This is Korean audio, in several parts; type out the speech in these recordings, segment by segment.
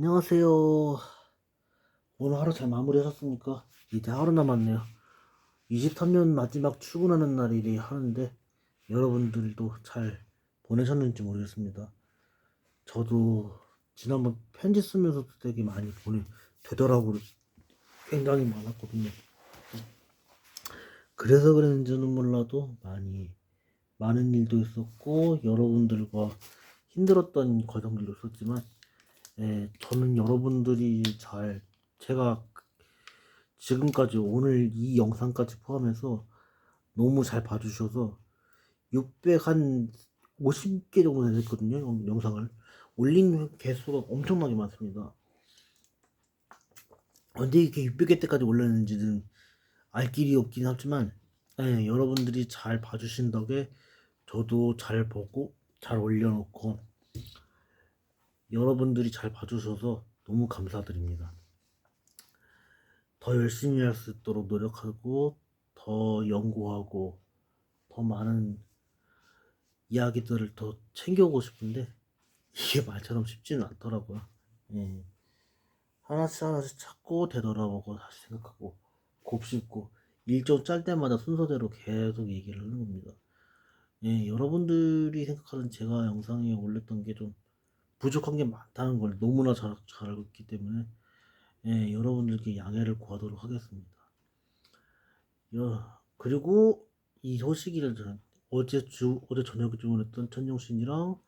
안녕하세요. 오늘 하루 잘 마무리하셨습니까? 이제 하루 남았네요. 23년 마지막 출근하는 날이리 하는데 여러분들도 잘 보내셨는지 모르겠습니다. 저도 지난번 편지 쓰면서도 되게 많이 보내 되더라고요. 굉장히 많았거든요. 그래서 그랬는지는 몰라도 많이 많은 일도 있었고 여러분들과 힘들었던 과정들도 있었지만 예, 저는 여러분들이 잘 제가 지금까지 오늘 이 영상까지 포함해서 너무 잘 봐주셔서 600한 50개 정도 됐거든요 영- 영상을. 올린 개수가 엄청나게 많습니다. 언제 이렇게 600개 때까지 올렸는지는 알 길이 없긴 하지만 예, 여러분들이 잘 봐주신 덕에 저도 잘 보고 잘 올려놓고 여러분들이 잘 봐주셔서 너무 감사드립니다. 더 열심히 할 수 있도록 노력하고 더 연구하고 더 많은 이야기들을 더 챙겨오고 싶은데 이게 말처럼 쉽지는 않더라고요. 예. 하나씩 하나씩 찾고 되돌아보고 다시 생각하고 곱씹고 일정 짤 때마다 순서대로 계속 얘기를 하는 겁니다. 예, 여러분들이 생각하는 제가 영상에 올렸던 게 좀 부족한 게 많다는 걸 너무나 잘, 잘 알고 있기 때문에 예, 여러분들께 양해를 구하도록 하겠습니다. 여, 그리고 이 소식을 전- 어제 주 어제 저녁에 주문했던 천용신이랑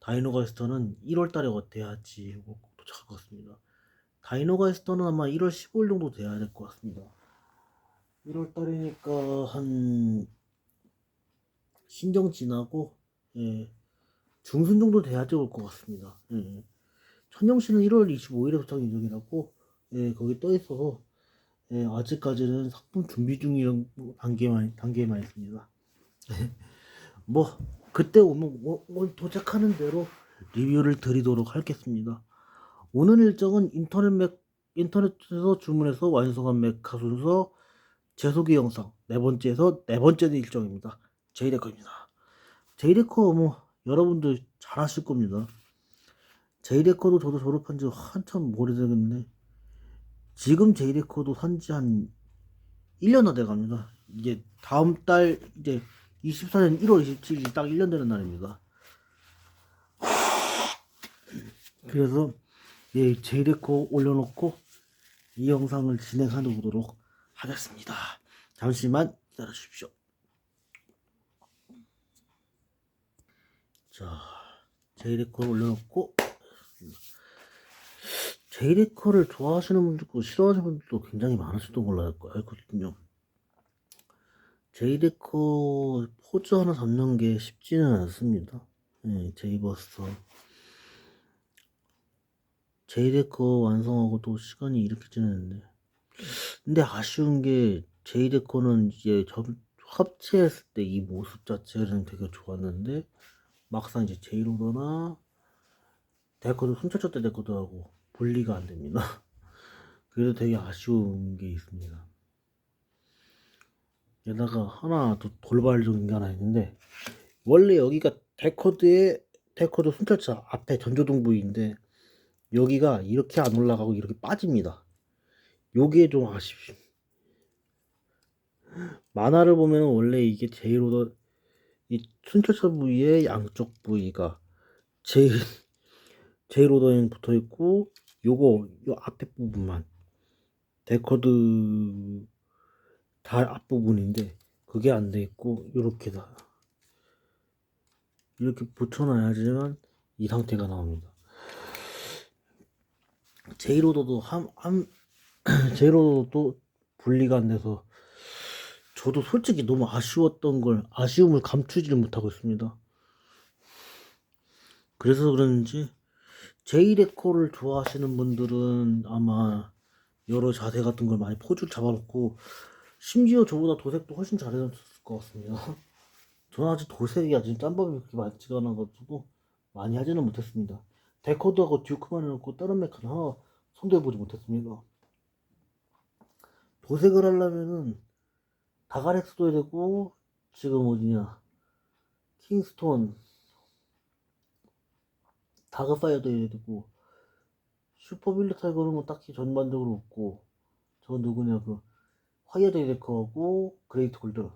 다이노가이스터는 1월달에 돼야지 꼭 도착할 것 같습니다. 다이노가이스터는 아마 1월 15일 정도 돼야 될 것 같습니다. 1월달이니까 한 신정 지나고 예, 중순 정도 돼야지 올것 같습니다. 예. 천영씨는 1월 25일에 도착 예정이라고 예, 거기 떠 있어서 예, 아직까지는 상품 준비 중이란 단계만 단계만 있습니다. 뭐 그때 오면 오- 오늘 도착하는 대로 리뷰를 드리도록 하겠습니다. 오늘 일정은 인터넷 맥 인터넷에서 주문해서 완성한 메카 순서 재소개 영상 네 번째에서 네 번째 일정입니다. 제이레커입니다. 제이레커 뭐 여러분들 잘 아실 겁니다. 제이레커도 저도 졸업한 지 한참 오래되겠네. 지금 제이레커도 산지 한 1년나 돼 갑니다. 이게 다음 달 이제 24년 1월 27일이 딱 1년 되는 날입니다. 그래서 예, 제이레커 올려놓고 이 영상을 진행하는 보도록 하겠습니다. 잠시만 기다려 주십시오. 자, 제이레커를 올려놓고 제이레커를 좋아하시는 분들도 싫어하시는 분들도 굉장히 많으실도 몰라요. 알거든요. 제이레커 포즈 하나 잡는 게 쉽지는 않습니다. 네, 제이버스 제이레커 완성하고 또 시간이 이렇게 지났는데 근데 아쉬운 게 제이레커는 이제 점- 합체했을 때 이 모습 자체는 되게 좋았는데 막상 이제 제이로더나 데코도 손차차 때 데코더하고 분리가 안 됩니다. 그래서 되게 아쉬운 게 있습니다. 게다가 하나 또 돌발적인 게 하나 있는데 원래 여기가 데코드의 데코드 손차차 앞에 전조등 부위인데 여기가 이렇게 안 올라가고 이렇게 빠집니다. 요게 좀 아쉽. 만화를 보면 원래 이게 제이로더 이 순찰차 부위의 양쪽 부위가 제일 제이로더에는 붙어 있고 요거 요 앞에 부분만 데코드 달 앞부분인데 그게 안 돼 있고 요렇게 다 이렇게 붙여놔야지만 이 상태가 나옵니다. 제이로더도 한, 한 제이로더도 분리가 안 돼서 저도 솔직히 너무 아쉬웠던 걸 아쉬움을 감추지를 못하고 있습니다. 그래서 그런지 제이레코를 좋아하시는 분들은 아마 여러 자세 같은 걸 많이 포즈를 잡아놓고 심지어 저보다 도색도 훨씬 잘해졌을 것 같습니다. 저는 아직 도색이 아직 짬밥이 그렇게 많지가 않아가지고 많이 하지는 못했습니다. 데코드하고 듀크만 해놓고 다른 메카는 하나 손대보지 못했습니다. 도색을 하려면은 다가렉스도 되고 지금 어디냐. 킹스톤. 다그파이어도 해야 되고 슈퍼빌리 타이거는 뭐 딱히 전반적으로 없고 저 누구냐 그 화이어 데이데커하고 그레이트 골드.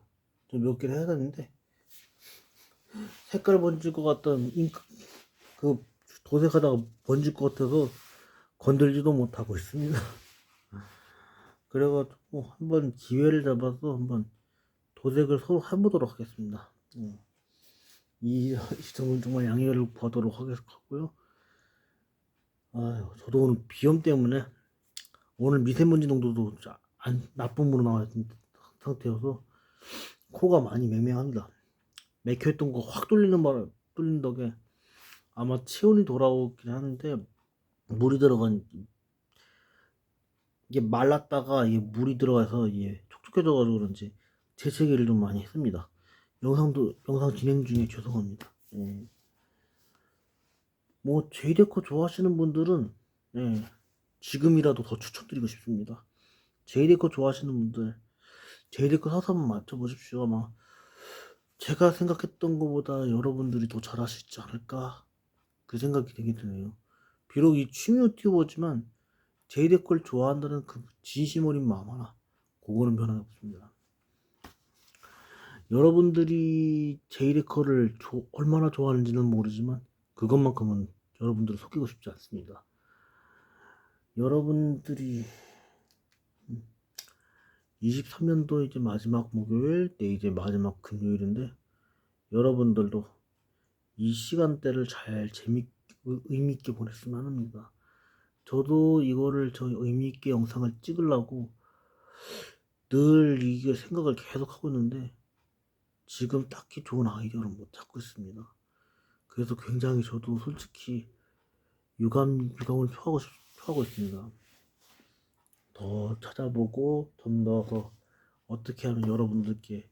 좀 몇 개를 해야 되는데. 색깔 번질 것 같던 잉크 그 도색하다가 번질 것 같아서 건들지도 못하고 있습니다. 그래가지고 한번 기회를 잡아서 한번 도색을 서로 해보도록 하겠습니다. 음. 이 시점은 정말 양해를 구하도록 하겠고요. 아유, 저도 오늘 비염 때문에 오늘 미세먼지 농도도 자- 안, 나쁨으로 나와 있는 상태여서 코가 많이 맹맹합니다. 맥혀있던 거 확 뚫리는 바람, 뚫린 덕에 아마 체온이 돌아오긴 하는데 물이 들어간 이게 말랐다가 이게 물이 들어가서 이게 촉촉해져가지고 그런지 재채기를 좀 많이 했습니다. 영상도 영상 진행 중에 죄송합니다. 예. 뭐 제이데코 좋아하시는 분들은 예, 지금이라도 더 추천드리고 싶습니다. 제이데코 좋아하시는 분들 제이데코 사서 한번 맞춰보십시오. 아마 제가 생각했던 것보다 여러분들이 더 잘하시지 않을까 그 생각이 되게 드네요. 비록 이 취미 유튜버지만 제이데코를 좋아한다는 그 진심 어린 마음 하나 그거는 변함이 없습니다. 여러분들이 제이데커를 조- 얼마나 좋아하는지는 모르지만 그것만큼은 여러분들을 속이고 싶지 않습니다. 여러분들이 23년도 이제 마지막 목요일, 내 이제 마지막 금요일인데 여러분들도 이 시간대를 잘 재미 의미 있게 보냈으면 합니다. 저도 이거를 저 의미 있게 영상을 찍으려고 늘 이게 생각을 계속 하고 있는데 지금 딱히 좋은 아이디어를 못 찾고 있습니다. 그래서 굉장히 저도 솔직히 유감, 유감을 표하고, 싶- 표하고 있습니다. 더 찾아보고 좀더더 어떻게 하면 여러분들께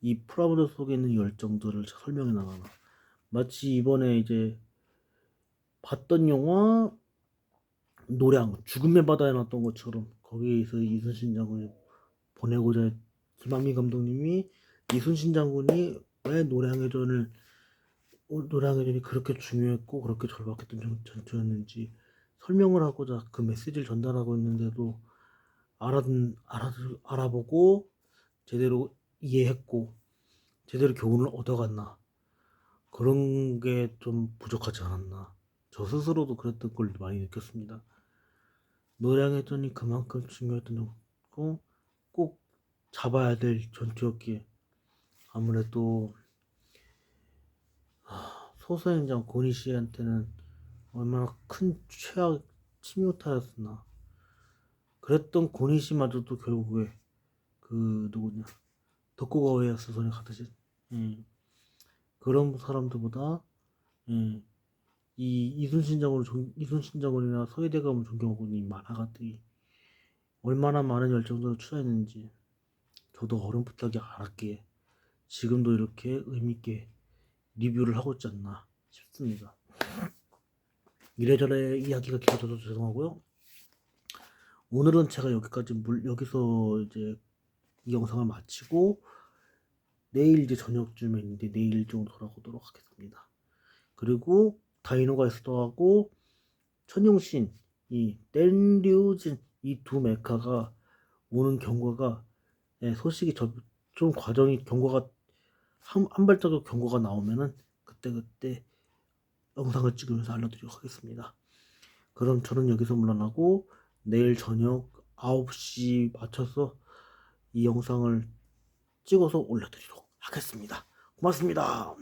이 프라모드 속에 있는 열정들을 설명해 나가나. 마치 이번에 이제 봤던 영화 노량 죽음의 바다에 나왔던 것처럼 거기에서 이순신 장군이 보내고자 김한민 감독님이 이순신 장군이 왜 노량해전을 어, 노량해전이 그렇게 중요했고 그렇게 절박했던 전- 전투였는지 설명을 하고자 그 메시지를 전달하고 있는데도 알아 알아 알아보고 제대로 이해했고 제대로 교훈을 얻어갔나. 그런 게 좀 부족하지 않았나 저 스스로도 그랬던 걸 많이 느꼈습니다. 노량해전이 그만큼 중요했던 거고 꼭 잡아야 될 전투였기에 아무래도 하, 소수행장 고니 씨한테는 얼마나 큰 최악 침요타였으나 그랬던 고니 씨마저도 결국에 그 누구냐 덕구가오야스 손에 가듯이 예. 그런 사람들보다 예. 이 이순신 장군 존- 이순신 장군이나 서해대감을 존경하고 있는 이 만화가들이 얼마나 많은 열정들을 투자했는지 저도 어렴풋하게 알았기에 지금도 이렇게 의미있게 리뷰를 하고 있지 않나 싶습니다. 이래저래 이야기가 길어져서 죄송하고요. 오늘은 제가 여기까지 물, 여기서 이제 이 영상을 마치고 내일 이제 저녁쯤에 있는데 내일 좀 돌아오도록 하겠습니다. 그리고 다이노가이스터하고 천용신 이 댄류진 이 두 메카가 오는 경과가 예, 소식이 저, 좀 과정이 경과가 한, 한 발자국 경과가 나오면은 그때 그때 영상을 찍으면서 알려드리도록 하겠습니다. 그럼 저는 여기서 물러나고 내일 저녁 9시 맞춰서 이 영상을 찍어서 올려드리도록 하겠습니다. 고맙습니다.